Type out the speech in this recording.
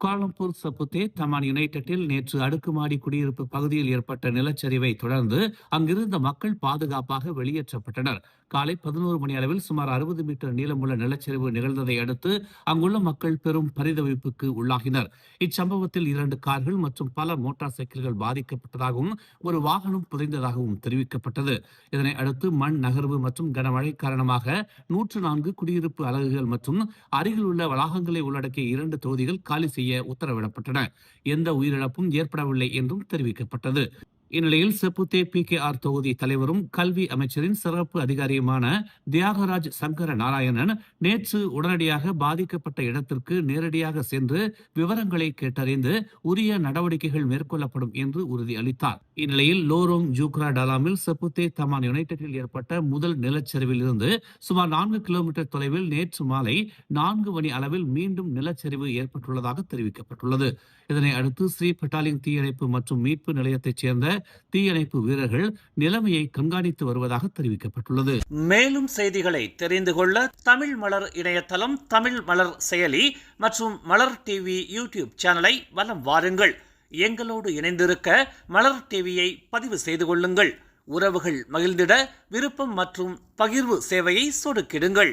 Kuala Lumpur சப்புத்தே Taman யுனைடெட்டில் நேற்று அடுக்குமாடி குடியிருப்பு பகுதியில் ஏற்பட்ட நிலச்சரிவை தொடர்ந்து அங்கிருந்த மக்கள் பாதுகாப்பாக வெளியேற்றப்பட்டனர். காலை பதினோரு மணி அளவில் சுமார் அறுபது மீட்டர் நீளமுள்ள நிலச்சரிவு நிகழ்ந்ததை அடுத்து அங்குள்ள மக்கள் பெரும் பரிதவிப்புக்கு உள்ளாகினர். இச்சம்பவத்தில் இரண்டு கார்கள் மற்றும் பல மோட்டார் சைக்கிள்கள் பாதிக்கப்பட்டதாகவும் ஒரு வாகனம் புதைந்ததாகவும் தெரிவிக்கப்பட்டது. இதனை அடுத்து மண் நகர்வு மற்றும் கனமழை காரணமாக நூற்று நான்கு குடியிருப்பு அலகுகள் மற்றும் அருகில் உள்ள வளாகங்களை உள்ளடக்கிய இரண்டு தொகுதிகள் காலி செய்ய உத்தரவிடப்பட்டன. எந்த உயிரிழப்பும் ஏற்படவில்லை என்றும் தெரிவிக்கப்பட்டது. இந்நிலையில் செப்புத்தே பி கே ஆர் தொகுதி தலைவரும் கல்வி அமைச்சரின் சிறப்பு அதிகாரியுமான தியாகராஜ் சங்கர நாராயணன் நேற்று உடனடியாக பாதிக்கப்பட்ட இடத்திற்கு நேரடியாக சென்று விவரங்களை கேட்டறிந்து உரிய நடவடிக்கைகள் மேற்கொள்ளப்படும் என்று உறுதியளித்தார். இந்நிலையில் லோரோங் ஜூக்ரா டலாமில் செப்புத்தே தமான் யுனைடெட்டில் ஏற்பட்ட முதல் நிலச்சரிவில் இருந்து சுமார் நான்கு கிலோமீட்டர் தொலைவில் நேற்று மாலை நான்கு மணி அளவில் மீண்டும் நிலச்சரிவு ஏற்பட்டுள்ளதாக தெரிவிக்கப்பட்டுள்ளது. இதனை அடுத்து ஸ்ரீ பட்டாலிங் தீயணைப்பு மற்றும் மீட்பு நிலையத்தைச் சேர்ந்த தீயணைப்பு வீரர்கள் நிலைமையை கண்காணித்து வருவதாக தெரிவிக்கப்பட்டுள்ளது. மேலும் செய்திகளை தெரிந்து கொள்ள தமிழ் மலர் இணையதளம் தமிழ் மலர் செயலி மற்றும் மலர் டிவி யூடியூப் சேனலை வலம் வாருங்கள். எங்களோடு இணைந்திருக்க மலர் டிவியை பதிவு செய்து கொள்ளுங்கள். உறவுகள் மகிழ்ந்திட விருப்பம் மற்றும் பகிர்வு சேவையை சொடுக்கிடுங்கள்.